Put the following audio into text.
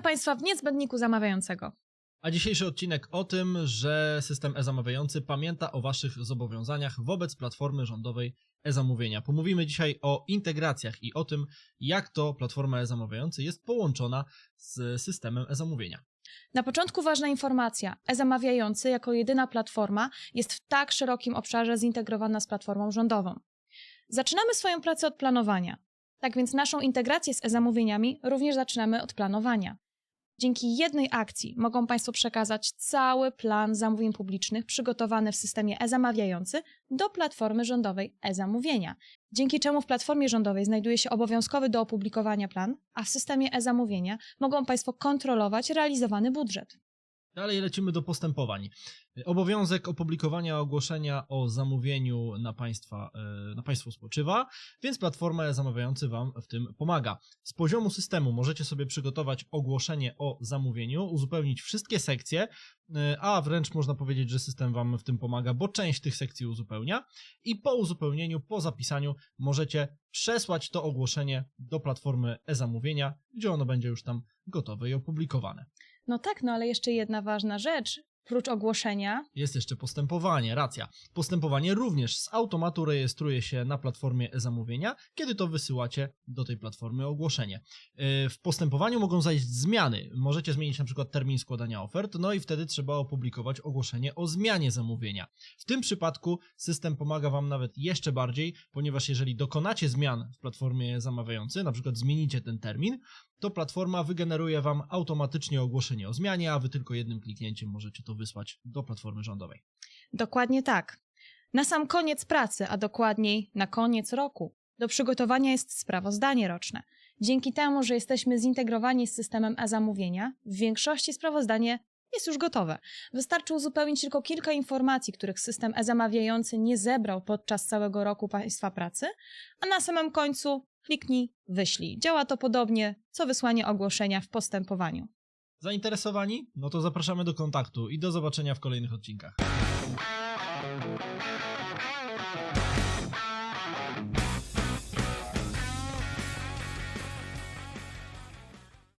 Państwa w niezbędniku zamawiającego. A dzisiejszy odcinek o tym, że system e-zamawiający pamięta o Waszych zobowiązaniach wobec platformy rządowej e-zamówienia. Pomówimy dzisiaj o integracjach i o tym, jak to platforma e-zamawiający jest połączona z systemem e-zamówienia. Na początku ważna informacja. E-zamawiający jako jedyna platforma jest w tak szerokim obszarze zintegrowana z platformą rządową. Zaczynamy swoją pracę od planowania. Tak więc naszą integrację z e-zamówieniami również zaczynamy od planowania. Dzięki jednej akcji mogą Państwo przekazać cały plan zamówień publicznych przygotowany w systemie e-zamawiający do platformy rządowej e-zamówienia, dzięki czemu w platformie rządowej znajduje się obowiązkowy do opublikowania plan, a w systemie e-zamówienia mogą Państwo kontrolować realizowany budżet. Dalej lecimy do postępowań. Obowiązek opublikowania ogłoszenia o zamówieniu na państwa, e, na państwo spoczywa, więc platforma zamawiający Wam w tym pomaga. Z poziomu systemu możecie sobie przygotować ogłoszenie o zamówieniu, uzupełnić wszystkie sekcje, e, a wręcz można powiedzieć, że system Wam w tym pomaga, bo część tych sekcji uzupełnia i po uzupełnieniu, po zapisaniu możecie przesłać to ogłoszenie do platformy e-zamówienia, gdzie ono będzie już tam gotowe i opublikowane. No tak, no ale jeszcze jedna ważna rzecz. Prócz ogłoszenia, Jest jeszcze postępowanie, racja. Postępowanie również z automatu rejestruje się na platformie e-zamówienia, kiedy to wysyłacie do tej platformy ogłoszenie. Yy, W postępowaniu mogą zajść zmiany. Możecie zmienić na przykład termin składania ofert, no i wtedy trzeba opublikować ogłoszenie o zmianie zamówienia. W tym przypadku system pomaga Wam nawet jeszcze bardziej, ponieważ jeżeli dokonacie zmian w platformie zamawiającej, na przykład zmienicie ten termin, to platforma wygeneruje Wam automatycznie ogłoszenie o zmianie, a Wy tylko jednym kliknięciem możecie to wysłać do platformy rządowej. dokładnie tak. Na sam koniec pracy, a dokładniej na koniec roku, do przygotowania jest sprawozdanie roczne. Dzięki temu, że jesteśmy zintegrowani z systemem e-zamówienia, w większości sprawozdanie jest już gotowe. Wystarczy uzupełnić tylko kilka informacji, których system e-zamawiający nie zebrał podczas całego roku Państwa pracy, a na samym końcu kliknij, wyślij. Działa to podobnie co wysłanie ogłoszenia w postępowaniu. Zainteresowani? No to zapraszamy do kontaktu i do zobaczenia w kolejnych odcinkach.